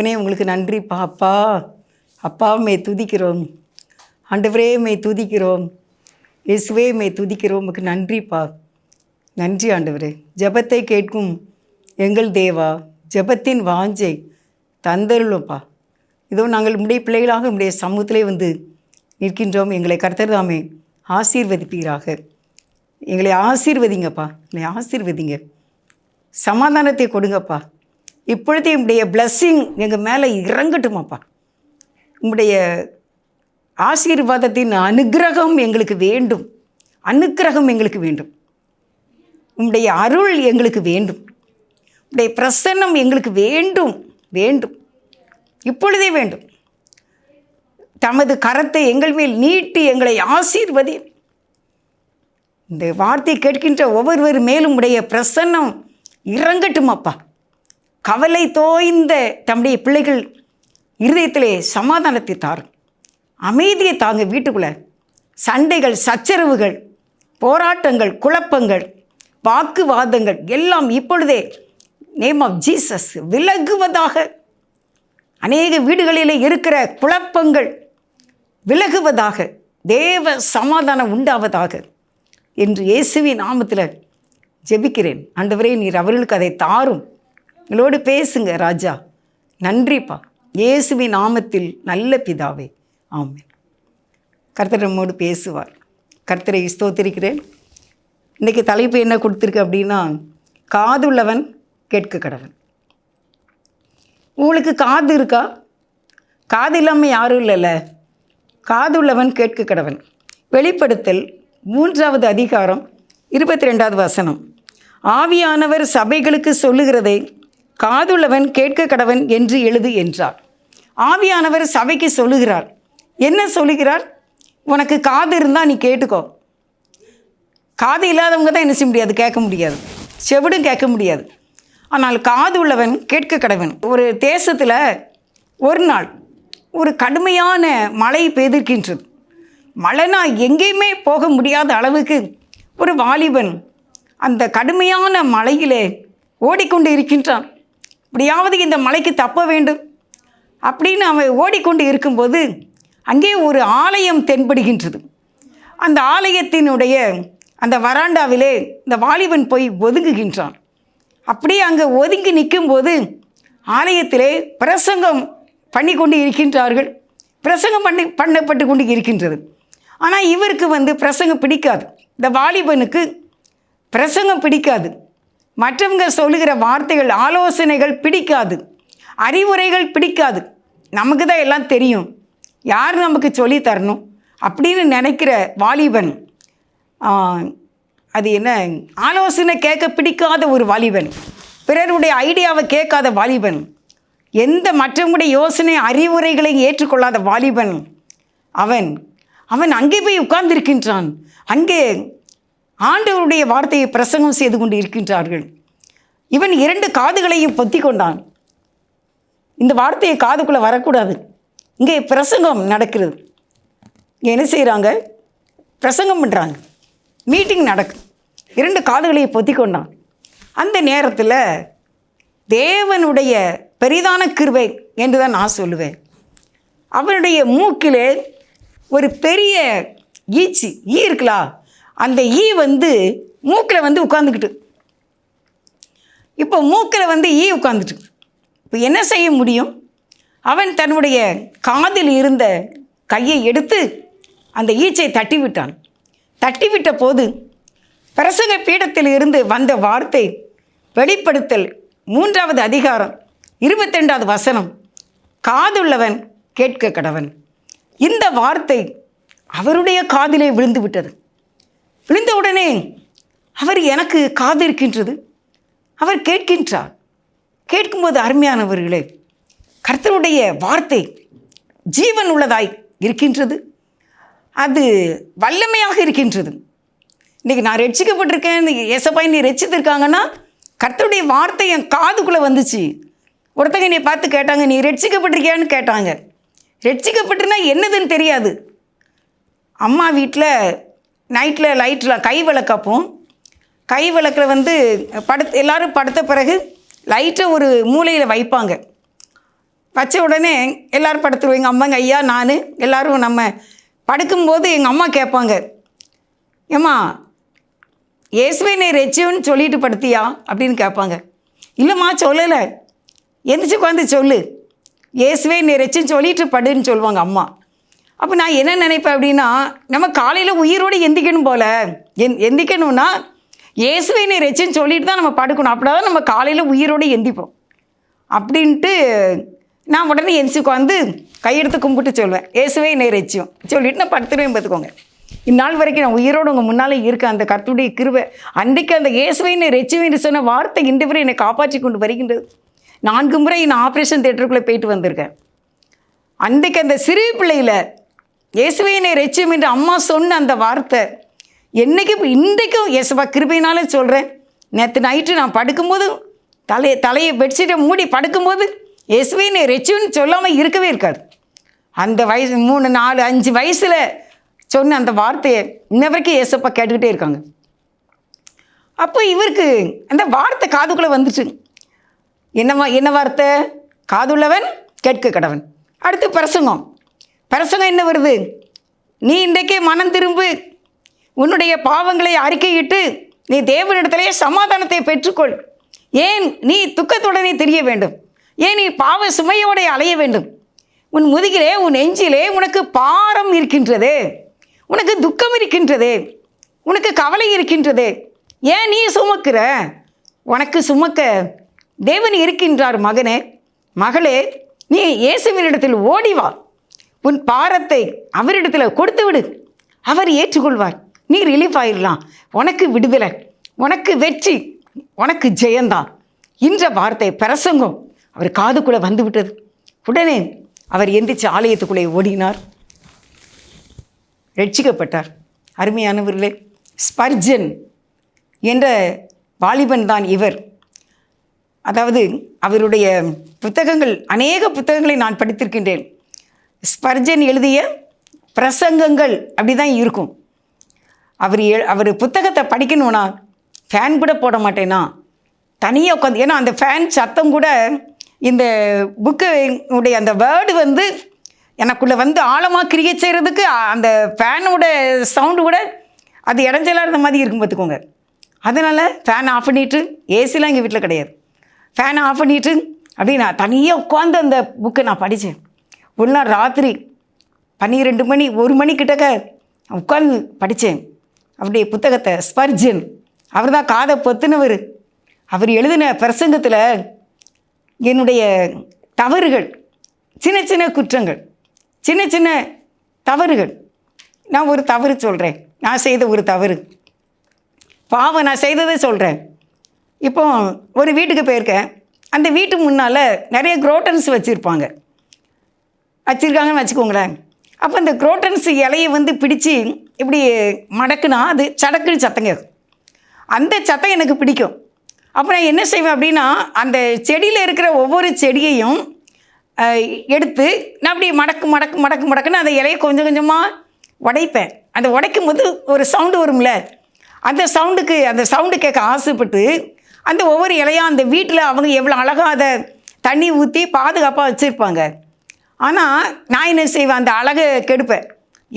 தகப்பனே உங்களுக்கு நன்றி பாப்பா. அப்பாவுமே மே துதிக்கிறோம். ஆண்டவரே மே துதிக்கிறோம். இயேசுவே மே துதிக்கிறோம். உமக்கு நன்றிப்பா நன்றி ஆண்டவரே. ஜெபத்தை கேட்கும் எங்கள் தேவா ஜெபத்தின் வாஞ்சை தந்தருளும்ப்பா இதோ நாங்கள் உம்முடைய பிள்ளைகளாக உடைய சமூகத்திலே வந்து நிற்கின்றோம். எங்களை கர்த்தர் தாமே ஆசீர்வதிப்பீராக. எங்களை ஆசீர்வதிங்கப்பா. எங்களை ஆசீர்வதிங்க. சமாதானத்தை கொடுங்கப்பா. இப்பொழுது உம்முடைய பிளஸ்ஸிங் எங்கள் மேலே இறங்கட்டுமாப்பா. உங்களுடைய ஆசீர்வாதத்தின் அனுக்கிரகம் எங்களுக்கு வேண்டும். அனுக்கிரகம் எங்களுக்கு வேண்டும். உங்களுடைய அருள் எங்களுக்கு வேண்டும். உடைய பிரசன்னம் எங்களுக்கு வேண்டும். வேண்டும். இப்பொழுதே வேண்டும். தமது கரத்தை எங்கள் மேல் நீட்டி எங்களை ஆசீர்வதி. இந்த வார்த்தை கேட்கின்ற ஒவ்வொருவர் மேலும் உடைய பிரசன்னம் இறங்கட்டுமாப்பா. கவலை தோய்ந்த தம்முடைய பிள்ளைகள் இருதயத்திலே சமாதானத்தை தாரும். அமைதியை தாங்க வீட்டுக்குள்ளே சண்டைகள் சச்சரவுகள் போராட்டங்கள் குழப்பங்கள் வாக்குவாதங்கள் எல்லாம் இப்பொழுதே நேம் ஆஃப் ஜீசஸ் விலகுவதாக அநேக வீடுகளிலே இருக்கிற குழப்பங்கள் விலகுவதாக தேவ சமாதானம் உண்டாவதாக என்று இயேசுவின் நாமத்தில் ஜெபிக்கிறேன். ஆண்டவரே நீர் அவர்களுக்கு அதை தாரும். எங்களோடு பேசுங்க ராஜா. நன்றிப்பா. இயேசுவி நாமத்தில் நல்ல பிதாவே. ஆமென். கர்த்தர் நம்மோடு பேசுவார். கர்த்தரை ஸ்தோத்திருக்கிறேன். இன்றைக்கி தலைப்பு என்ன கொடுத்துருக்கு அப்படின்னா காதுள்ளவன் கேட்க கடவன் உங்களுக்கு காது இருக்கா? காது இல்லாமல் யாரும் இல்லைல்ல. காதுள்ளவன் கேட்க கடவன் வெளிப்படுத்தல் மூன்றாவது அதிகாரம் இருபத்தி ரெண்டாவது வசனம். ஆவியானவர் சபைகளுக்கு சொல்லுகிறதை காதுள்ளவன் கேட்க கடவன் என்று எழுது என்றார் ஆவியானவர் சபைக்கு சொல்லுகிறார். என்ன சொல்லுகிறார்? உனக்கு காது இருந்தால் நீ கேட்டுக்கோ. காது இல்லாதவங்க தான் என்ன செய்ய முடியாது? கேட்க முடியாது. செவிடும் கேட்க முடியாது. ஆனால் காது உள்ளவன் கேட்க கடவன். ஒரு தேசத்தில் ஒரு நாள் ஒரு கடுமையான மழை பெய்திருக்கின்றது. மழைனா எங்கேயுமே போக முடியாத அளவுக்கு ஒரு வாலிபன் அந்த கடுமையான மழையிலே ஓடிக்கொண்டு இருக்கின்றான் இப்படியாவது இந்த மலைக்கு தப்ப வேண்டும். அப்படின்னு அவன் ஓடிக்கொண்டு இருக்கும்போது அங்கே ஒரு ஆலயம் தென்படுகின்றது. அந்த ஆலயத்தினுடைய அந்த வராண்டாவிலே இந்த வாலிபன் போய் ஒதுங்குகின்றான். அப்படியே அங்கே ஒதுங்கி நிற்கும்போது ஆலயத்திலே பிரசங்கம் பண்ணி கொண்டு இருக்கின்றார்கள். பிரசங்கம் பண்ணி பண்ணப்பட்டு கொண்டு இருக்கின்றது. ஆனால் இவருக்கு வந்து பிரசங்கம் பிடிக்காது. இந்த வாலிபனுக்கு பிரசங்கம் பிடிக்காது. மற்றவங்க சொல்லுகிற வார்த்தைகள் ஆலோசனைகள் பிடிக்காது. அறிவுரைகள் பிடிக்காது. நமக்கு தான் எல்லாம் தெரியும். யார் நமக்கு சொல்லி தரணும் அப்படின்னு நினைக்கிற வாலிபன் அது என்ன? ஆலோசனை கேட்க பிடிக்காத ஒரு வாலிபன் பிறருடைய ஐடியாவை கேட்காத வாலிபன் எந்த மற்றவங்களுடைய யோசனை அறிவுரைகளை ஏற்றுக்கொள்ளாத வாலிபன் அவன். அவன் அங்கே போய் உட்கார்ந்திருக்கின்றான். அங்கே ஆண்டவருடைய வார்த்தையை பிரசங்கம் செய்து கொண்டு இருக்கின்றார்கள். இவன் இரண்டு காதுகளையும் பொத்தி கொண்டான். இந்த வார்த்தையை காதுக்குள்ளே வரக்கூடாது. இங்கே பிரசங்கம் நடக்கிறது. இங்கே என்ன செய்கிறாங்க பிரசங்கம் பண்ணுறாங்க மீட்டிங் நடக்கும் இரண்டு காதுகளையும் பொத்தி கொண்டான். அந்த நேரத்தில் தேவனுடைய பெரிதான கிருவை என்று தான் நான் சொல்லுவேன். அவனுடைய மூக்கிலே ஒரு பெரிய ஈச்சி ஈ இருக்குலா? அந்த ஈ வந்து மூக்கில் வந்து உட்காந்துக்கிட்டு இப்போ மூக்கில் வந்து ஈ உட்காந்துட்டு இப்போ என்ன செய்ய முடியும்? அவன் தன்னுடைய காதில் இருந்த கையை எடுத்து அந்த ஈச்சை தட்டி விட்டான் தட்டிவிட்ட போது பிரசங்க பீடத்தில் இருந்து வந்த வார்த்தை வெளிப்படுத்தல் மூன்றாவது அதிகாரம் இருபத்தெண்டாவது வசனம் காதுள்ளவன் கேட்க கடவன். இந்த வார்த்தை அவருடைய காதிலே விழுந்து விட்டது விழுந்தவுடனே அவர் எனக்கு காது இருக்கின்றது அவர் கேட்கின்றார். கேட்கும்போது அருமையானவர்களே கர்த்தருடைய வார்த்தை ஜீவன் உள்ளதாய் இருக்கின்றது. அது வல்லமையாக இருக்கின்றது. இன்றைக்கி நான் ரட்சிக்கப்பட்டிருக்கேன் எசப்பாய் நீ ரட்சித்திருக்காங்கன்னா கர்த்தருடைய வார்த்தை என் காதுக்குள்ளே வந்துச்சு. ஒருத்தங்க என்னை பார்த்து கேட்டாங்க நீ ரட்சிக்கப்பட்டிருக்கியான்னு கேட்டாங்க. ரட்சிக்கப்பட்டுனா என்னதுன்னு தெரியாது. அம்மா வீட்டில் நைட்டில் லைட்டில் கை விளக்கப்போம். கை விளக்கில் வந்து படுத்து எல்லோரும் படுத்த பிறகு லைட்டை ஒரு மூலையில் வைப்பாங்க. வச்ச உடனே எல்லோரும் படுத்துருவோம். எங்கள் அம்மாங்க ஐயா நான் எல்லோரும் நம்ம படுக்கும்போது எங்கள் அம்மா கேட்பாங்க. ஏம்மா இயேசுவை நீ ரெச்சியோன்னு சொல்லிட்டு படுத்தியா? அப்படின்னு கேட்பாங்க. இல்லைம்மா சொல்லலை. எந்திரிச்சு உட்காந்து சொல்லு. இயேசுவே நீ ரெச்சின்னு சொல்லிட்டு படுன்னு சொல்லுவாங்க அம்மா. அப்போ நான் என்ன நினைப்பேன் அப்படின்னா நம்ம காலையில் உயிரோடு எந்திக்கணும் போல. எந் எந்திக்கணும்னா இயேசுவினை நீ ரெச்சின்னு சொல்லிட்டு தான் நம்ம படுக்கணும். அப்படின்னா தான் நம்ம காலையில் உயிரோடு எந்திப்போம். அப்படின்ட்டு நான் உடனே எந்திச்சுக்கு வந்து கையெடுத்து கும்பிட்டு சொல்லுவேன் இயேசுவே நேரச்சியும் சொல்லிட்டு நான் படுத்துருவேன் பார்த்துக்கோங்க. இந்நாள் வரைக்கும் நான் உயிரோடு உங்கள் முன்னால் இருக்கேன் அந்த கருத்துடைய கிருவை அன்றைக்கு அந்த இயேசுவை என்னை ரெச்சுவேன்னு சொன்ன வார்த்தை இன்று வரை என்னை காப்பாற்றி கொண்டு வருகின்றது. நான்கு முறை நான் ஆப்ரேஷன் தேட்டருக்குள்ளே போயிட்டு வந்திருக்கேன். அன்றைக்கு அந்த சிறு பிள்ளையில் இயேசுவையினை என்னை என்று அம்மா சொன்ன அந்த வார்த்தை. என்றைக்கு இன்றைக்கும் இயேசுவா கிருபையினாலே சொல்கிறேன் நேற்று நைட்டு நான் படுக்கும்போது தலையை தலையை பெட்ஷீட்டை மூடி படுக்கும்போது இயேசுவையினை என்னை ரெச்சுன்னு சொல்லாமல் இருக்கவே இருக்காது அந்த வயசு மூணு நாலு அஞ்சு வயசில் சொன்ன அந்த வார்த்தையை இன்ன வரைக்கும் இயேசப்பா கேட்டுக்கிட்டே இருக்காங்க. அப்போ இவருக்கு அந்த வார்த்தை காதுக்குள்ளே வந்துச்சு. என்னவா என்ன வார்த்தை? காதுள்ளவன் கேட்க கடவன் அடுத்து பிரசங்கம். பிரசங்கம் என்ன வருது? நீ இன்றைக்கே மனம் திரும்பு. உன்னுடைய பாவங்களை அறிக்கையிட்டு நீ தேவனிடத்திலேயே சமாதானத்தை பெற்றுக்கொள். ஏன் நீ துக்கத்துடனே தெரிய வேண்டும்? ஏன் நீ பாவ சுமையோடைய அலைய வேண்டும்? உன் முதுகிலே உன் நெஞ்சிலே உனக்கு பாரம் இருக்கின்றது. உனக்கு துக்கம் இருக்கின்றது. உனக்கு கவலை இருக்கின்றது. ஏன் நீ சுமக்கிற? உனக்கு சுமக்க தேவன் இருக்கின்றார் மகனே. மகளே நீ இயேசுவினிடத்தில் ஓடி வா. உன் பாரத்தை அவரிடத்தில் கொடுத்து விடு. அவர் ஏற்றுக்கொள்வார். நீ ரிலீஃப் ஆயிடலாம் உனக்கு விடுதலை உனக்கு வெற்றி உனக்கு ஜெயந்தான். இன்ற வார்த்தை பிரசங்கம் அவர் காதுக்குள்ளே வந்து விட்டது உடனே அவர் எந்திரிச்சு ஆலயத்துக்குள்ளே ஓடினார். ரட்சிக்கப்பட்டார். அருமையானவர்களே ஸ்பர்ஜன் என்ற வாலிபன் தான் இவர். அதாவது அவருடைய புத்தகங்கள் அநேக புத்தகங்களை நான் படித்திருக்கின்றேன். ஸ்பர்ஜன் எழுதிய பிரசங்கங்கள் அப்படி தான் இருக்கும். அவர் எ அவர் புத்தகத்தை படிக்கணும்னா ஃபேன் கூட போட மாட்டேன்னா தனியாக உட்காந்து ஏன்னா அந்த ஃபேன் சத்தம் கூட இந்த புக்கு உடைய அந்த வேர்டு வந்து எனக்குள்ளே வந்து ஆழமாக கிரியேட் செய்கிறதுக்கு அந்த ஃபேனோட சவுண்டு கூட அது இடைஞ்சலாக இருந்த மாதிரி இருக்கும் பார்த்துக்கோங்க. அதனால் ஃபேன் ஆஃப் பண்ணிவிட்டு ஏசிலாம் எங்கள் வீட்டில் கிடையாது. ஃபேனை ஆஃப் பண்ணிவிட்டு அப்படி நான் தனியாக உட்காந்து அந்த புக்கை நான் படித்தேன் ஒரு நாள் ராத்திரி பன்னிரெண்டு மணி ஒரு மணி கிட்டக்க படித்தேன். அவருடைய புத்தகத்தை ஸ்பர்ஜன். அவர் தான் காதை பொத்துனவர். அவர் எழுதின பிரசங்கத்தில் என்னுடைய தவறுகள் சின்ன சின்ன குற்றங்கள் சின்ன சின்ன தவறுகள். நான் ஒரு தவறு சொல்கிறேன் நான் செய்த ஒரு தவறு. பாவம் நான் செய்ததை சொல்கிறேன் இப்போ ஒரு வீட்டுக்கு போயிருக்கேன். அந்த வீட்டு முன்னால் நிறைய குரோட்டன்ஸ் வச்சுருப்பாங்க. வச்சுருக்காங்கன்னு வச்சுக்கோங்களேன். அப்போ இந்த குரோட்டன்ஸ் இலையை வந்து பிடிச்சி இப்படி மடக்குனா அது சடக்குன்னு சத்தம் கேட்கும் அந்த சத்தம் எனக்கு பிடிக்கும். அப்போ நான் என்ன செய்வேன் அப்படின்னா அந்த செடியில் இருக்கிற ஒவ்வொரு செடியையும் எடுத்து நான் அப்படி மடக்கு மடக்கு மடக்கு மடக்குன்னு அந்த இலையை கொஞ்சம் கொஞ்சமாக உடைப்பேன். அந்த உடைக்கும் போது ஒரு சவுண்டு வரும்ல. அந்த சவுண்டுக்கு அந்த சவுண்டு கேட்க ஆசைப்பட்டு அந்த ஒவ்வொரு இலையும் அந்த வீட்டில் அவங்க எவ்வளோ அழகாக அதை தண்ணி ஊற்றி பாதுகாப்பாக வச்சுருப்பாங்க. ஆனால் நான் என்ன செய்வேன்? அந்த அழகை கெடுப்பேன்.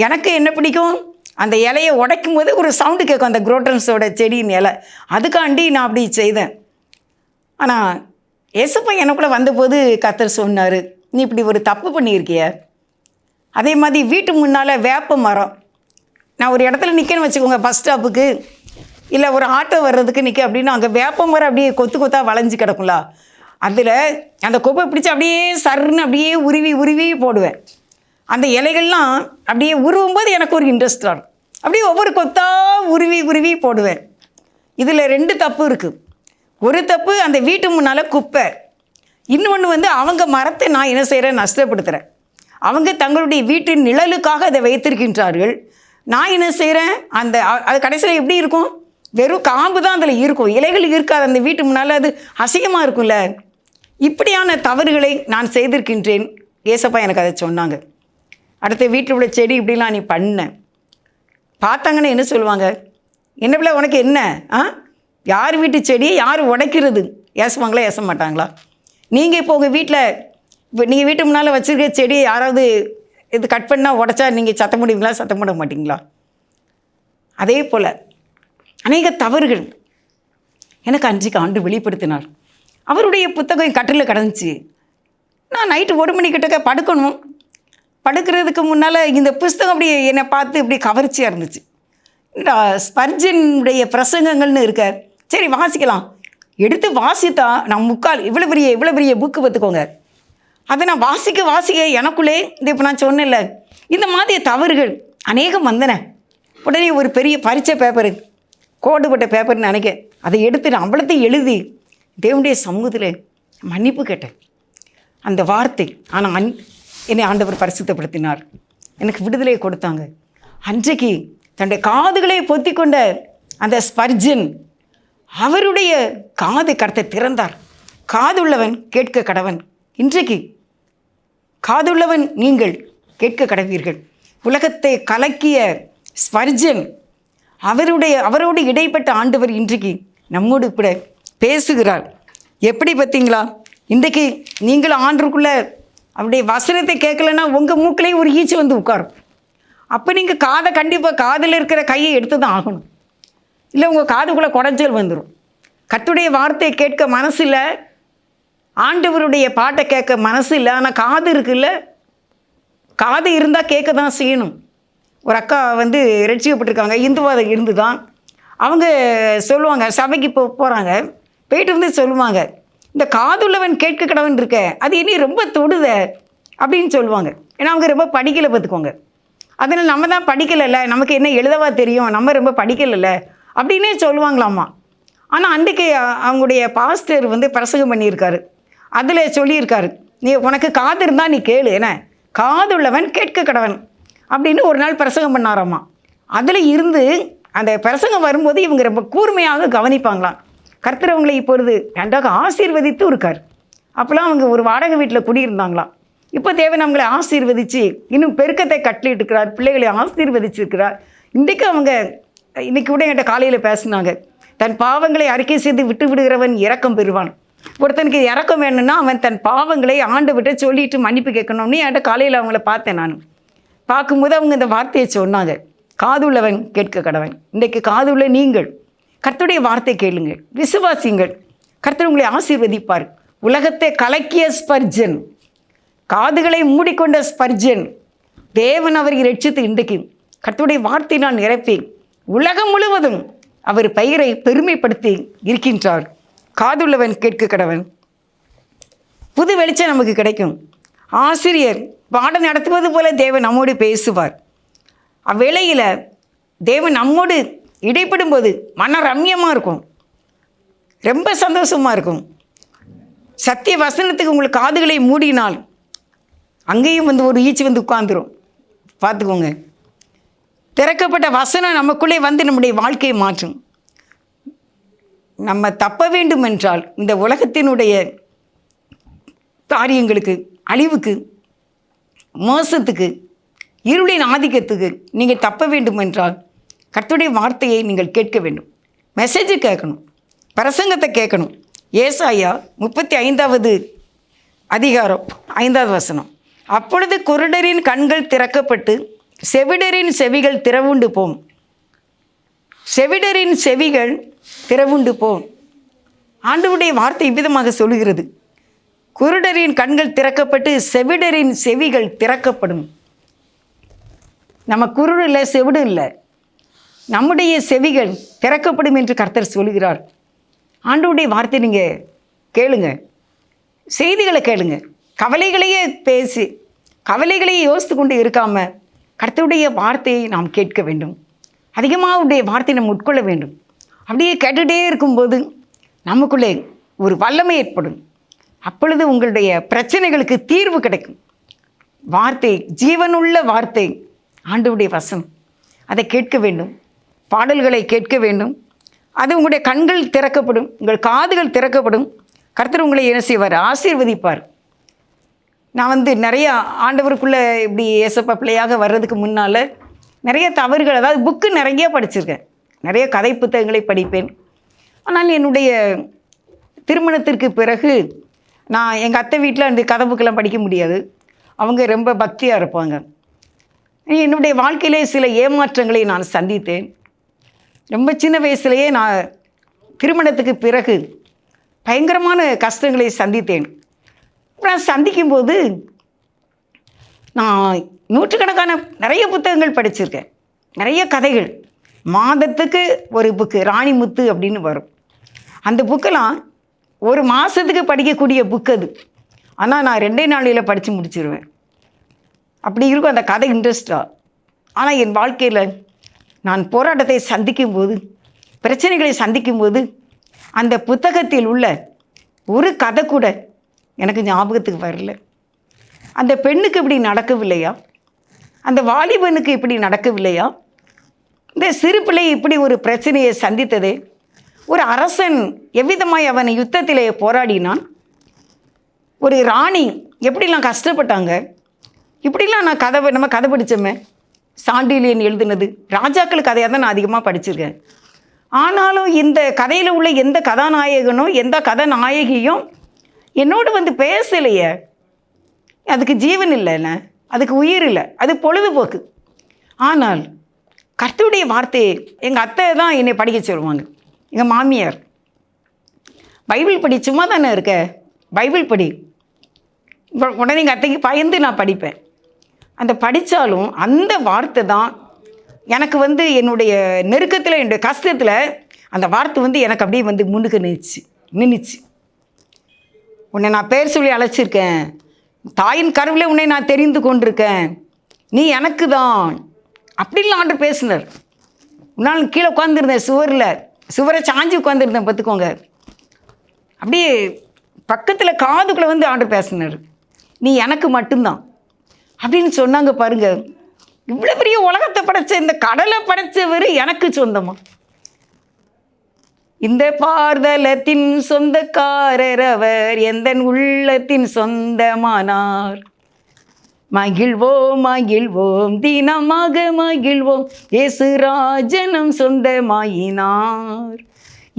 எனக்கு என்ன பிடிக்கும்? அந்த இலையை உடைக்கும் போது ஒரு சவுண்டு கேட்கும் அந்த குரோட்டன்ஸோட செடியின் இலை. அதுக்காண்டி நான் அப்படி செய்தேன் ஆனால் எசப்பன் எனக்குள்ளே வந்தபோது கத்தர் சொன்னார் நீ இப்படி ஒரு தப்பு பண்ணியிருக்கிய. அதே மாதிரி வீட்டு முன்னால் வேப்ப மரம். நான் ஒரு இடத்துல நிற்கன்னு வச்சுக்கோங்க பஸ் ஸ்டாப்புக்கு இல்லை ஒரு ஆட்டோ வர்றதுக்கு நிற்க அப்படின்னா அங்கே வேப்ப மரம் அப்படியே கொத்து கொத்தா வளைஞ்சு கிடக்குங்களா அதில் அந்த கொப்பை பிடிச்சி அப்படியே சர்னு அப்படியே உருவி உருவி போடுவேன். அந்த இலைகள்லாம் அப்படியே உருவும்போது எனக்கு ஒரு இன்ட்ரெஸ்ட் இருக்கும் அப்படியே ஒவ்வொரு கொத்தாக உருவி உருவி போடுவேன். இதில் ரெண்டு தப்பு இருக்குது ஒரு தப்பு அந்த வீட்டு முன்னால் குப்பை. இன்னொன்று வந்து அவங்க மரத்தை நான் என்ன செய்கிறேன் நஷ்டப்படுத்துகிறேன் அவங்க தங்களுடைய வீட்டின் நிழலுக்காக அதை வைத்திருக்கின்றார்கள். நான் என்ன செய்கிறேன் அந்த அது கடைசியில் எப்படி இருக்கும்? வெறும் காம்பு தான் அதில் இருக்கும். இலைகள் இருக்காது அந்த வீட்டு முன்னால். அது அசிங்கமாக இருக்கும்ல. இப்படியான தவறுகளை நான் செய்திருக்கின்றேன். ஏசப்பா எனக்கு அதை சொன்னாங்க. அடுத்த வீட்டில் உள்ள செடி இப்படிலாம் நீ பண்ண. பார்த்தாங்கன்னு என்ன சொல்லுவாங்க? என்ன பிள்ளை உனக்கு என்ன? ஆ? யார் வீட்டு செடியை யார் உடைக்கிறது? ஏசுவாங்களா ஏச மாட்டாங்களா நீங்கள் இப்போ உங்கள் வீட்டில் இப்போ நீங்கள் வீட்டு முன்னால் வச்சுருக்க செடி யாராவது இது கட் பண்ணால் உடச்சா நீங்கள் சத்தம் முடியுங்களா சத்தம் போட மாட்டீங்களா? அதே போல் அநேக தவறுகள் எனக்கு அன்றைக்கு ஆண்டு வெளிப்படுத்தினார். அவருடைய புத்தகம் என் கட்டில் கிடந்துச்சு. நான் நைட்டு ஒரு மணிக்கிட்டக்க படுக்கணும். படுக்கிறதுக்கு முன்னால் இந்த புஸ்தகம் அப்படி என்னை பார்த்து இப்படி கவர்ச்சியாக இருந்துச்சு. இந்த ஸ்பர்ஜனுடைய பிரசங்கங்கள்னு இருக்க சரி வாசிக்கலாம். எடுத்து வாசித்தா நான் முக்கால் இவ்வளோ பெரிய இவ்வளோ பெரிய புக்கு பார்த்துக்கோங்க. அதை நான் வாசிக்க வாசிக்க எனக்குள்ளே இந்த இப்போ நான் சொன்னேன்ல இந்த மாதிரி தவறுகள் அநேகம் வந்தன. உடனே ஒரு பெரிய பரீட்சை பேப்பரு கோடுபட்ட பேப்பர்னு நினைக்க அதை எடுத்து நான் அவ்வளோத்தையும் எழுதி தேவனுடைய சமூகத்தில் மன்னிப்பு கேட்டேன். அந்த வார்த்தை ஆனால் அன் என்னை ஆண்டவர் பரிசுத்தப்படுத்தினார். எனக்கு விடுதலை கொடுத்தாங்க. அன்றைக்கு தன்னுடைய காதுகளை பொத்தி கொண்ட அந்த ஸ்பர்ஜன் அவருடைய காது கடத்தை திறந்தார். காதுள்ளவன் கேட்க கடவன். இன்றைக்கு காதுள்ளவன் நீங்கள் கேட்க கடவீர்கள். உலகத்தை கலக்கிய ஸ்பர்ஜன் அவருடைய அவரோடு இடைப்பட்ட ஆண்டவர் இன்றைக்கு நம்மோடு கூட பேசுகிறார் எப்படி பார்த்தீங்களா? இன்றைக்கு நீங்களும் ஆண்டுக்குள்ளே அப்படியே வசனத்தை கேட்கலன்னா உங்கள் மூக்கிலே ஒரு ஈச்சி வந்து உட்காரும். அப்போ நீங்கள் காதை கண்டிப்பாக காதில் இருக்கிற கையை எடுத்து தான் ஆகணும். இல்லை உங்கள் காதுக்குள்ளே குடஞ்சல் வந்துடும் கத்துடைய வார்த்தையை கேட்க மனசில் ஆண்டவருடைய பாட்டை கேட்க மனசு இல்லை ஆனால் காது இருக்குல்ல? காது இருந்தால் கேட்க தான் செய்யணும். ஒரு அக்கா வந்து ரட்சிக்கப்பட்டிருக்காங்க இந்துவாதம் இருந்து தான் அவங்க சொல்லுவாங்க சபைக்கு போ போகிறாங்க போயிட்டு வந்து சொல்லுவாங்க இந்த காதுள்ளவன் கேட்க கடவன் இருக்க அது இனி ரொம்ப தொடுத அப்படின்னு சொல்லுவாங்க. ஏன்னா அவங்க ரொம்ப படிக்கலை பார்த்துக்கோங்க. அதனால் நம்ம தான் படிக்கலைல்ல நமக்கு என்ன எழுதவா தெரியும் நம்ம ரொம்ப படிக்கலைல்ல அப்படின்னே சொல்லுவாங்களாமா. ஆனால் அன்றைக்கு அவங்களுடைய பாஸ்டர் வந்து பிரசங்கம் பண்ணியிருக்காரு. அதில் சொல்லியிருக்காரு நீ உனக்கு காது இருந்தால் நீ கேளு என்ன? காதுள்ளவன் கேட்க கடவன் அப்படின்னு ஒரு நாள் பிரசங்கம் பண்ணாராம்மா அதில் இருந்து அந்த பிரசங்கம் வரும்போது இவங்க ரொம்ப கூர்மையாக கவனிப்பாங்களாம். கர்த்தர் அவங்களை இப்பொழுது நன்றாக ஆசீர்வதித்து இருக்கார். அப்போல்லாம் அவங்க ஒரு வாடகை வீட்டில் குடியிருந்தாங்களாம். இப்போ தேவன் அவங்களை ஆசீர்வதித்து இன்னும் பெருக்கத்தை கட்டளிட்டுருக்கிறார் பிள்ளைகளை ஆசீர்வதிச்சிருக்கிறார். இன்றைக்கு அவங்க இன்றைக்கி கூட என்கிட்ட காலையில் பேசினாங்க. தன் பாவங்களை அறிக்கை செய்து விட்டு விடுகிறவன் இறக்கம் பெறுவான். ஒருத்தனுக்கு இறக்கம் வேணும்னா அவன் தன் பாவங்களை ஆண்டு விட்டு சொல்லிட்டு மன்னிப்பு கேட்கணும்னு என்கிட்ட காலையில் அவங்கள பார்த்தேன் நான். பார்க்கும்போது அவங்க இந்த வார்த்தையை சொன்னாங்க. காதுள்ளவன் கேட்க கடவன். இன்றைக்கு காதுள்ள நீங்கள். கர்த்தருடைய வார்த்தை கேளுங்கள். விசுவாசிங்கள். கர்த்தர் உங்களை ஆசீர்வதிப்பார். உலகத்தை கலக்கிய ஸ்பர்ஜன். காதுகளை மூடிக்கொண்ட ஸ்பர்ஜன். தேவன் அவரை ரட்சித்து இன்றைக்கு கர்த்தருடைய நான் நிரப்பேன். உலகம் முழுவதும் அவர் பெயரை பெருமைப்படுத்தி இருக்கின்றார். காதுள்ளவன் கேட்க கடவன். புது வெளிச்சம் நமக்கு கிடைக்கும். ஆசிரியர் பாடம் நடத்துவது போல தேவன் நம்மோடு பேசுவார். அவ்வேளையில் தேவன் நம்மோடு இடைப்படும்போது மன ரம்யமாக இருக்கும். ரொம்ப சந்தோஷமாக இருக்கும். சத்திய வசனத்துக்கு உங்களுக்கு காதுகளை மூடினால் அங்கேயும் வந்து ஒரு ஈச்சி வந்து உட்காந்துரும் பார்த்துக்கோங்க. திறக்கப்பட்ட வசனம் நமக்குள்ளே வந்து நம்முடைய வாழ்க்கையை மாற்றும். நம்ம தப்ப வேண்டும் என்றால் இந்த உலகத்தினுடைய காரியங்களுக்கு அழிவுக்கு மோசத்துக்கு இருளின் ஆதிக்கத்துக்கு நீங்கள் தப்ப வேண்டும் என்றால் கர்த்துடைய வார்த்தையை நீங்கள் கேட்க வேண்டும். மெசேஜ் கேட்கணும். பிரசங்கத்தை கேட்கணும். ஏசாயா முப்பத்தி ஐந்தாவது அதிகாரம் ஐந்தாவது வசனம். அப்பொழுது குருடரின் கண்கள் திறக்கப்பட்டு செவிடரின் செவிகள் திறவுண்டு போம். செவிடரின் செவிகள் திறவுண்டு போம். ஆண்டவுடைய வார்த்தை இவ்விதமாக சொல்லுகிறது. குருடரின் கண்கள் திறக்கப்பட்டு செவிடரின் செவிகள் திறக்கப்படும். நம்ம குருடு இல்லை செவிடு இல்லை. நம்முடைய செவிகள் திறக்கப்படும் என்று கர்த்தர் சொல்கிறார் ஆண்டவுடைய வார்த்தை நீங்கள் கேளுங்க. செய்திகளை கேளுங்க. கவலைகளையே பேசி கவலைகளையே யோசித்து கொண்டு இருக்காமல் கர்த்தருடைய வார்த்தையை நாம் கேட்க வேண்டும். அதிகமாக உடைய வார்த்தையை நம்ம உட்கொள்ள வேண்டும். அப்படியே கேட்டுகிட்டே இருக்கும்போது நமக்குள்ளே ஒரு வல்லமை ஏற்படும். அப்பொழுது உங்களுடைய பிரச்சனைகளுக்கு தீர்வு கிடைக்கும். வார்த்தை ஜீவனுள்ள வார்த்தை ஆண்டவுடைய வசனம். அதை கேட்க வேண்டும். பாடல்களை கேட்க வேண்டும். அது உங்களுடைய கண்கள் திறக்கப்படும் உங்கள் காதுகள் திறக்கப்படும். கர்த்தர் உங்களை என்ன செய்வார்? ஆசீர்வதிப்பார். நான் வந்து நிறையா ஆண்டவருக்குள்ளே இப்படி ஏசப்பா பிள்ளையாக வர்றதுக்கு முன்னால் நிறைய தவறுகள் அதாவது புக்கு நிறைய படிச்சிருக்கேன். நிறைய கதை புத்தகங்களை படிப்பேன். ஆனால் என்னுடைய திருமணத்திற்கு பிறகு நான் எங்கள் அத்தை வீட்டில் அந்த கதை புக்கெல்லாம் படிக்க முடியாது. அவங்க ரொம்ப பக்தியாக இருப்பாங்க. என்னுடைய வாழ்க்கையிலே சில ஏமாற்றங்களை நான் சந்தித்தேன். ரொம்ப சின்ன வயசுலேயே நான் திருமணத்துக்கு பிறகு பயங்கரமான கஷ்டங்களை சந்தித்தேன். நான் சந்திக்கும்போது நான் நூற்றுக்கணக்கான நிறைய புத்தகங்கள் படிச்சிருக்கேன். நிறைய கதைகள். மாதத்துக்கு ஒரு புக்கு ராணிமுத்து அப்படின்னு வரும். அந்த புக்கெல்லாம் ஒரு மாதத்துக்கு படிக்கக்கூடிய புக் அது. ஆனால் நான் ரெண்டே நாளையில் படித்து முடிச்சிருவேன். அப்படி இருக்கும் அந்த கதை இன்ட்ரெஸ்டாக ஆனால் என் வாழ்க்கையில் நான் போராட்டத்தை சந்திக்கும்போது பிரச்சனைகளை சந்திக்கும்போது அந்த புத்தகத்தில் உள்ள ஒரு கதை கூட எனக்கு ஞாபகத்துக்கு வரல. அந்த பெண்ணுக்கு இப்படி நடக்கவில்லையா? அந்த வாலிபனுக்கு இப்படி நடக்கவில்லையா? இந்த சிறு பிள்ளை இப்படி ஒரு பிரச்சனையை சந்தித்தது ஒரு அரசன் எவ்விதமாய் அவனை யுத்தத்திலே போராடினான்? ஒரு ராணி எப்படிலாம் கஷ்டப்பட்டாங்க? இப்படிலாம் நான் கதை நம்ம கதை படித்தோமே சாண்டிலியன் எழுதுனது. ராஜாக்கள் கதையாக தான் நான் அதிகமாக படிச்சிருக்கேன். ஆனாலும் இந்த கதையில் உள்ள எந்த கதாநாயகனோ எந்த கதாநாயகியும் என்னோடு வந்து பேசலையே. அதுக்கு ஜீவன் இல்லைல்ல அதுக்கு உயிர் இல்லை. அது பொழுதுபோக்கு. ஆனால் கர்த்தருடைய வார்த்தையை எங்கள் அத்தை தான் என்னை படிக்க சொல்லுவாங்க. எங்கள் மாமியார். பைபிள் படி சும்மா தானே இருக்க? பைபிள் படி. உடனே எங்கள் அத்தைக்கு பயந்து நான் படிப்பேன். அந்த படித்தாலும் அந்த வார்த்தை தான் எனக்கு வந்து என்னுடைய நெருக்கத்தில் என்னுடைய கஷ்டத்தில் அந்த வார்த்தை வந்து எனக்கு அப்படியே வந்து முன்னுக்கு நின்றுச்சு நின்றுச்சு உன்னை நான் பேர் சொல்லி அழைச்சிருக்கேன். தாயின் கருவில் உன்னை நான் தெரிந்து கொண்டிருக்கேன். நீ எனக்கு தான். அப்படிலாம் ஆண்டு பேசினார். உன்னால் கீழே உட்காந்துருந்தேன் சுவரில். சுவரை சாஞ்சி உட்காந்துருந்தேன் பார்த்துக்கோங்க. அப்படியே பக்கத்தில் காதுக்குள்ளே வந்து ஆண்டு பேசினார். நீ எனக்கு மட்டும்தான். அப்படின்னு சொன்னாங்க பாருங்க. இவ்வளோ பெரிய உலகத்தை படைச்ச இந்த கடலை படைச்சவர் எனக்கு சொந்தமா? இந்த பார்தலத்தின் சொந்தக்காரர் அவர் எந்த உள்ளத்தின் சொந்தமானார்? மகிழ்வோம் மகிழ்வோம் தினமாக மகிழ்வோம் இயேசு ராஜனம் சொந்தமாயினார்.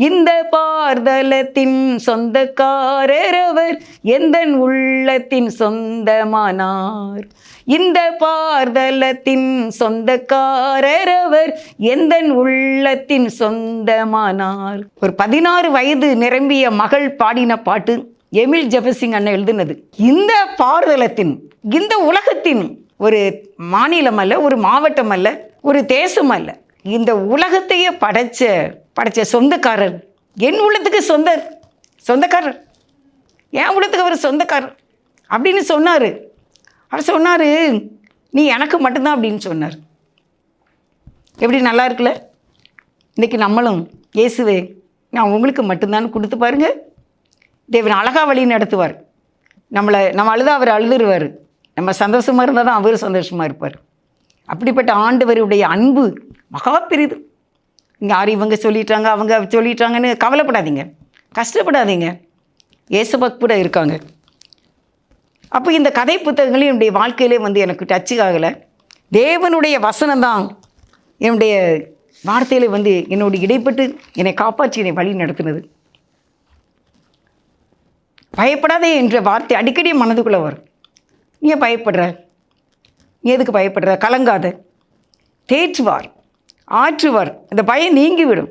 இந்த பார்தலத்தின் சொந்தக்காரர் அவர் எந்த உள்ளத்தின் சொந்தமானார்? இந்த பார்தலத்தின் சொந்தக்காரர் அவர் எந்த உள்ளத்தின் சொந்தமானார். ஒரு பதினாறு வயது நிரம்பிய மகள் பாடின பாட்டு எமில் ஜெபசிங் அண்ணன் எழுதுனது. இந்த பார்தலத்தின் இந்த உலகத்தின் ஒரு மாநிலம் அல்ல ஒரு மாவட்டம் அல்ல ஒரு தேசம் அல்ல. இந்த உலகத்தையே படைச்ச படைச்ச சொந்தக்காரர் என் உள்ளத்துக்கு சொந்த சொந்தக்காரர். என் உள்ளத்துக்கு அவர் சொந்தக்காரர் அப்படின்னு சொன்னார். அவர் சொன்னார் நீ எனக்கு மட்டும்தான் அப்படின்னு சொன்னார். எப்படி நல்லா இருக்குல்ல? இன்றைக்கி நம்மளும் இயேசுவே நான் உங்களுக்கு மட்டும்தான் கொடுத்து பாருங்க. தேவன் அழகாக வழி நடத்துவார். நம்மளை நம்ம அழுத அவர் அழுதுருவார். நம்ம சந்தோஷமாக இருந்தால் தான் அவர் சந்தோஷமாக இருப்பார். அப்படிப்பட்ட ஆண்டவருடைய அன்பு மகா பெரிது. இங்கே யார் இவங்க சொல்லிட்டாங்க அவங்க சொல்லிட்டாங்கன்னு கவலைப்படாதீங்க. கஷ்டப்படாதீங்க. ஏசபக் கூட இருக்காங்க. அப்போ இந்த கதை புத்தகங்களும் என்னுடைய வாழ்க்கையிலே வந்து எனக்கு டச்சு ஆகலை. தேவனுடைய வசனம் தான் என்னுடைய வார்த்தையில் வந்து என்னோடு இடைப்பட்டு என்னை காப்பாற்றி என்னை வழி நடத்தினது. பயப்படாதே என்ற வார்த்தை அடிக்கடி மனதுக்குள்ளே வரும். நீ ஏன் பயப்படுற? நீ எதுக்கு பயப்படுற? கலங்காத. தேற்றுவார் ஆற்றுவார். அந்த பயம் நீங்கிவிடும்.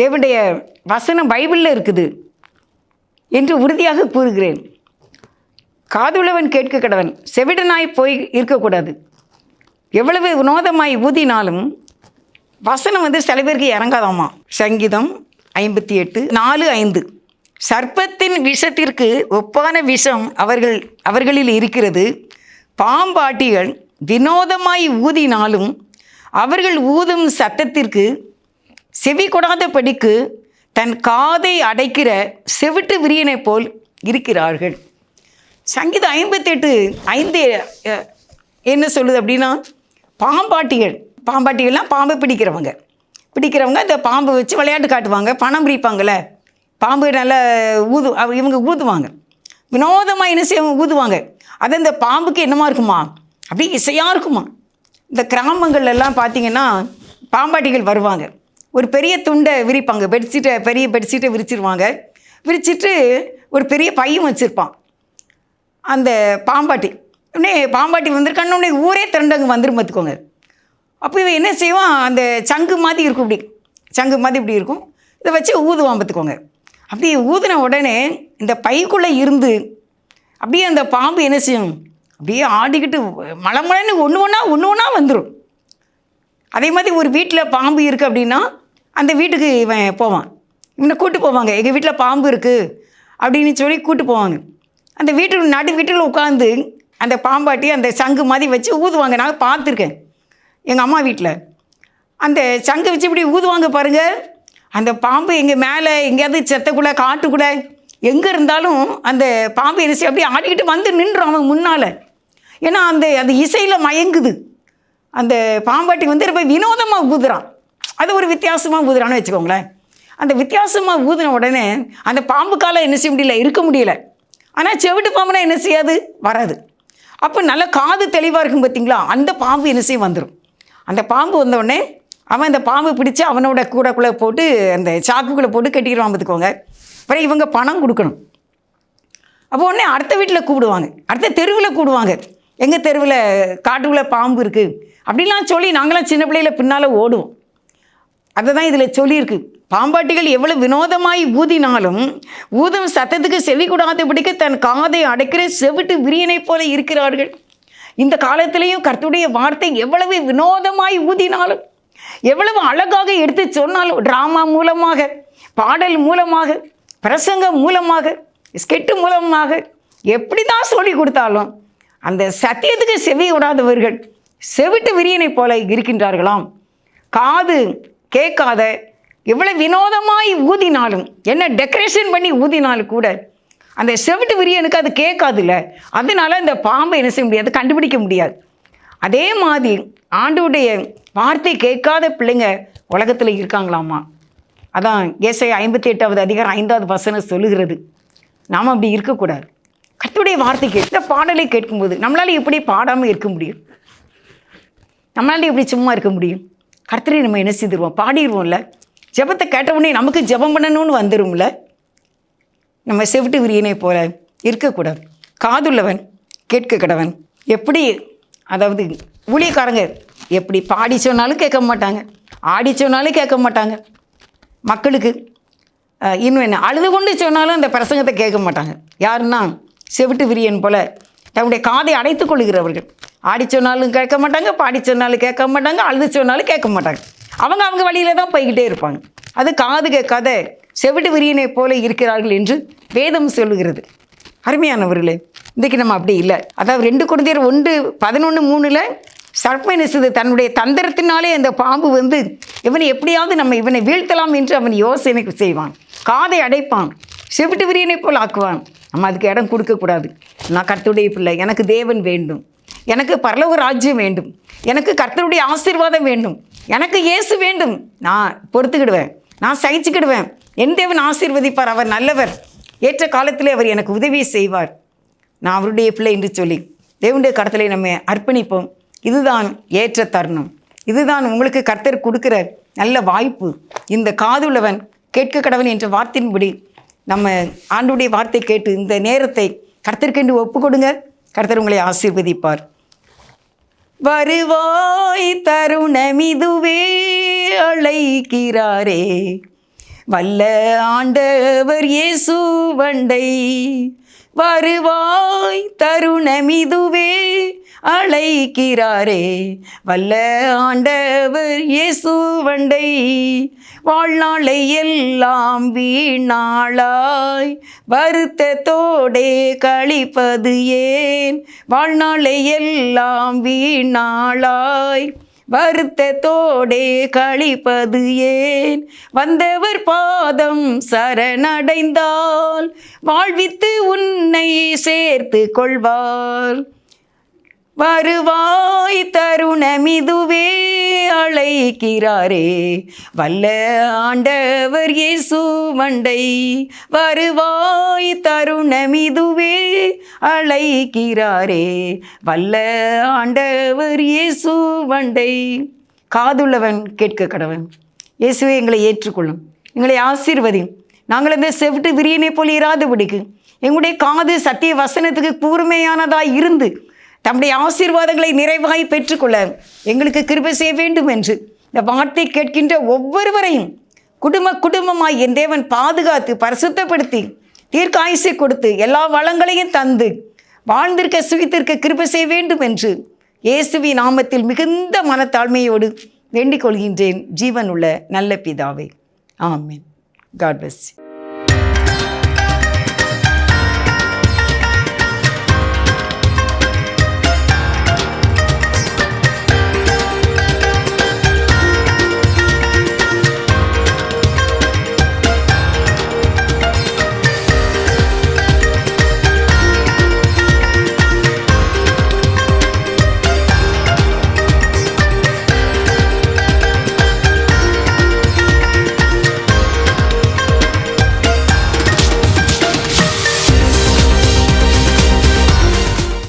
தேவனுடைய வசனம் பைபிளில் இருக்குது என்று உறுதியாக கூறுகிறேன். காதுள்ளவன் கேட்க கடவன். செவிடனாய் போய் இருக்கக்கூடாது. எவ்வளவு வினோதமாய் ஊதினாலும் வசனம் வந்து சில பேருக்கு இறங்காதாமா? சங்கீதம் ஐம்பத்தி எட்டு நாலு ஐந்து. சர்ப்பத்தின் விஷத்திற்கு ஒப்பான விஷம் அவர்கள் அவர்களில் இருக்கிறது. பாம்பாட்டிகள் வினோதமாய் ஊதினாலும் அவர்கள் ஊதும் சத்தத்திற்கு செவி கொடாதபடிக்கு தன் காதை அடைக்கிற செவிட்டு விரியனைப் போல் இருக்கிறார்கள். சங்கீதம் ஐம்பத்தெட்டு ஐந்து என்ன சொல்லுது அப்படின்னா பாம்பாட்டிகள். பாம்பாட்டிகள்லாம் பாம்பை பிடிக்கிறவங்க. பிடிக்கிறவங்க அந்த பாம்பை வச்சு விளையாட்டு காட்டுவாங்க பணம் பிடிப்பாங்கள்ல பாம்பு நல்லா ஊது அவ- இவங்க ஊதுவாங்க. வினோதமாக என்ன செய்வாங்க? ஊதுவாங்க. அது இந்த பாம்புக்கு என்னமா இருக்குமா? அப்படியே இசையாக இருக்குமா? இந்த கிராமங்கள்லாம் பார்த்தீங்கன்னா பாம்பாட்டிகள் வருவாங்க. ஒரு பெரிய துண்டை விரிப்பாங்க. பெட்ஷீட்டை பெரிய பெட்ஷீட்டை விரிச்சிருவாங்க. விரிச்சிட்டு ஒரு பெரிய பையும் வச்சுருப்பான். அந்த பாம்பாட்டி. உடனே பாம்பாட்டி வந்திருக்கான்னு உடனே ஊரே திரண்டு அங்கே வந்துரும் பார்த்துக்கோங்க. அப்போ இவன் என்ன செய்வான்? அந்த சங்கு மாதிரி இருக்கும் இப்படி. சங்கு மாதிரி இப்படி இருக்கும். இதை வச்சு ஊதுவான் பார்த்துக்கோங்க. அப்படி ஊதின உடனே இந்த பைக்குள்ளே இருந்து அப்படியே அந்த பாம்பு என்ன செய்யும்? அப்படியே ஆடிக்கிட்டு மலமலன்னு ஒன்று ஒன்றா ஒன்று ஒன்றா வந்துடும் அதே மாதிரி ஒரு வீட்டில் பாம்பு இருக்குது அப்படின்னா அந்த வீட்டுக்கு இவன் போவான். இவனை கூட்டு போவாங்க. எங்கள் வீட்டில் பாம்பு இருக்குது அப்படின்னு சொல்லி கூட்டு போவாங்க. அந்த வீட்டுக்கு நடு வீட்டில் உட்காந்து அந்த பாம்பாட்டி அந்த சங்கு மாதிரி வச்சு ஊதுவாங்க. நான் பார்த்துருக்கேன். எங்கள் அம்மா வீட்டில். அந்த சங்கை வச்சு இப்படி ஊதுவாங்க பாருங்கள் அந்த பாம்பு எங்கள் மேலே எங்கேயாவது செத்தக்குள்ளே காட்டுக்குள்ளே எங்கே இருந்தாலும் அந்த பாம்பு என்ன அப்படியே ஆடிக்கிட்டு வந்து நின்றோம் அவன் முன்னால். ஏன்னா அந்த அந்த இசையில் மயங்குது. அந்த பாம்பாட்டி வந்து ரொம்ப வினோதமாக ஊதுறான். அது ஒரு வித்தியாசமாக ஊதுறான்னு வச்சுக்கோங்களேன். அந்த வித்தியாசமாக ஊதின உடனே அந்த பாம்புக்கால என்ன செய்ய முடியல இருக்க முடியல. ஆனால் செவிட்டு பாம்புனா என்ன செய்யாது? வராது. அப்போ நல்ல காது தெளிவாக இருக்கும் பார்த்தீங்களா அந்த பாம்பு என்ன செய்ய வந்துடும் அந்த பாம்பு வந்த அவன் அந்த பாம்பு பிடிச்சு அவனோட கூடக்குள்ளே போட்டு அந்த சாக்குக்குள்ளே போட்டு கட்டிடுவான் பார்த்துக்கோங்க அப்புறம் இவங்க பணம் கொடுக்கணும். அப்போ உடனே அடுத்த வீட்டில் கூப்பிடுவாங்க. அடுத்த தெருவில் கூடுவாங்க எங்கள் தெருவில் காட்டுக்குள்ளே பாம்பு இருக்குது அப்படிலாம் சொல்லி நாங்களாம் சின்ன பிள்ளையில பின்னால் ஓடுவோம். அதை தான் இதில் சொல்லியிருக்கு. பாம்பாட்டிகள் எவ்வளவு வினோதமாய் ஊதினாலும் ஊதும் சத்தத்துக்கு செவி கூடாதபடிக்கு தன் காதை அடைக்கிற செவிட்டு விரியனைப் போல இருக்கிறார்கள். இந்த காலத்திலேயும் கர்த்துடைய வார்த்தை எவ்வளவு வினோதமாய் ஊதினாலும் எவ்வளவு அழகாக எடுத்து சொன்னாலும் ட்ராமா மூலமாக பாடல் மூலமாக பிரசங்கம் மூலமாக ஸ்கெட்டு மூலமாக எப்படி தான் சொல்லி கொடுத்தாலும் அந்த சத்தியத்துக்கு செவி விடாதவர்கள் செவிட்டு விரியனைப் போல இருக்கின்றார்களாம். காது கேட்காத எவ்வளோ வினோதமாய் ஊதினாலும் என்ன டெக்கரேஷன் பண்ணி ஊதினாலும் கூட அந்த செவிட்டு விரியனுக்கு அது கேட்காதுல்ல. அதனால இந்த பாம்பை என்ன செய்ய முடியாது கண்டுபிடிக்க முடியாது. அதே மாதிரி ஆண்டுடைய வார்த்தை கேட்காத பிள்ளைங்க உலகத்தில் இருக்காங்களாமா? அதான் ஏசை ஐம்பத்தி எட்டாவது அதிகாரம் ஐந்தாவது வசனம் சொல்லுகிறது. நாம் அப்படி இருக்கக்கூடாது. கத்துடைய வார்த்தை கேட்க பாடலை கேட்கும்போது நம்மளால் எப்படி பாடாமல் இருக்க முடியும்? நம்மளால் எப்படி சும்மா இருக்க முடியும்? கர்த்தரை நம்ம என்ன செய்திருவோம்? பாடிடுவோம்ல ஜெபத்தை கேட்ட உடனே நமக்கு ஜெபம் பண்ணணும்னு வந்துரும்ல? நம்ம செவிட்டு விரியனை போல இருக்கக்கூடாது. காதுள்ளவன் கேட்க கடவன் எப்படி அதாவது ஊழியக்காரங்க எப்படி பாடி சொன்னாலும் கேட்க மாட்டாங்க ஆடி சொன்னாலும் கேட்க மாட்டாங்க. மக்களுக்கு இன்னும் என்ன அழுது கொண்டு சொன்னாலும் அந்த பிரசங்கத்தை கேட்க மாட்டாங்க. யாருன்னா செவிட்டு விரியன் போல தன்னுடைய காதை அடைத்துக் கொள்கிறவர்கள் ஆடி சொன்னாலும் கேட்க மாட்டாங்க பாடி சொன்னாலும் கேட்க மாட்டாங்க அழுது சொன்னாலும் கேட்க மாட்டாங்க. அவங்க அவங்க வழியில தான் போய்கிட்டே இருப்பாங்க. அது காது கேட்காத செவிட்டு விரியனை போல இருக்கிறார்கள் என்று வேதம் சொல்லுகிறது. அருமையானவர்களே இன்றைக்கி நம்ம அப்படி இல்லை. அதாவது ரெண்டு குழந்தையர் ஒன்று பதினொன்று மூணில் சர்ப்பம் நெசுது தன்னுடைய தந்திரத்தினாலே அந்த பாம்பு வந்து இவனை எப்படியாவது நம்ம இவனை வீழ்த்தலாம் என்று அவன் யோசனை செய்வான். காதை அடைப்பான். செவிட்டு விரியனை போல் ஆக்குவான். நம்ம அதுக்கு இடம் கொடுக்கக்கூடாது. நான் கத்துடைய பிள்ளை எனக்கு தேவன் வேண்டும். எனக்கு பரலோக ராஜ்யம் வேண்டும். எனக்கு கர்த்தருடைய ஆசீர்வாதம் வேண்டும். எனக்கு இயேசு வேண்டும். நான் பொறுத்துக்கிடுவேன். நான் சகிச்சுக்கிடுவேன். என் தேவன் ஆசீர்வதிப்பார். அவர் நல்லவர். ஏற்ற காலத்திலே அவர் எனக்கு உதவி செய்வார். நான் அவருடைய பிள்ளை என்று சொல்லி தேவனுடைய கடத்தலை நம்ம அர்ப்பணிப்போம். இதுதான் ஏற்ற தருணம். இதுதான் உங்களுக்கு கர்த்தர் கொடுக்குற நல்ல வாய்ப்பு. இந்த காதுள்ளவன் கேட்க கடவன் என்ற வார்த்தையின்படி நம்ம ஆண்டுடைய வார்த்தை கேட்டு இந்த நேரத்தை கர்த்தருக்கென்று ஒப்பு கொடுங்க கர்த்தர் உங்களை ஆசீர்வதிப்பார். வருவாய் தருணமிதுவே அழைக்கிறாரே. வல்ல ஆண்டவர் இயேசு வண்டை. வருவாய் தருணமிதுவே அழைக்கிறாரே. வல்ல ஆண்டவர் இயேசு வண்டை வாழ்நாளை எல்லாம் வீணாளாய் வருத்தத்தோடே கழிப்பது ஏன்? வாழ்நாளை எல்லாம் வீணாளாய் வருத்தத்தோடே கழிப்பது ஏன்? வந்தவர் பாதம் சரணடைந்தால் வாழ்வித்து உன்னை சேர்த்து கொள்வார். வருவாய் தருணமிதுவே அழைக்கிறாரே. வல்ல ஆண்டவர் இயேசு மண்டை வருவாய் தருணமிதுவே அழைக்கிறாரே. வல்ல ஆண்டவர் இயேசு மண்டை. காதுள்ளவன் கேட்க கடவன். இயேசுவை எங்களை ஏற்றுக்கொள்ளும். எங்களை ஆசீர்வதியும். நாங்கள் இந்த செவிட்டு விரியனை போல் இராதபடிக்கு எங்களுடைய காது சத்திய வசனத்துக்கு கூர்மையானதாக இருந்து தம்முடைய ஆசீர்வாதங்களை நிறைவாய் பெற்றுக்கொள்ள எங்களுக்கு கிருபை செய்ய வேண்டும் என்று. இந்த வார்த்தை கேட்கின்ற ஒவ்வொருவரையும் குடும்ப குடும்பமாய் என் தேவன் பாதுகாத்து பரிசுத்தப்படுத்தி தீர்க்காயுசை கொடுத்து எல்லா வளங்களையும் தந்து வாழ்ந்திருக்க சுகித்திருக்க கிருபை செய்ய வேண்டும் என்று இயேசுவி நாமத்தில் மிகுந்த மனத்தாழ்மையோடு வேண்டிக் கொள்கின்றேன். ஜீவன் உள்ள நல்ல பிதாவே. ஆமென். God plus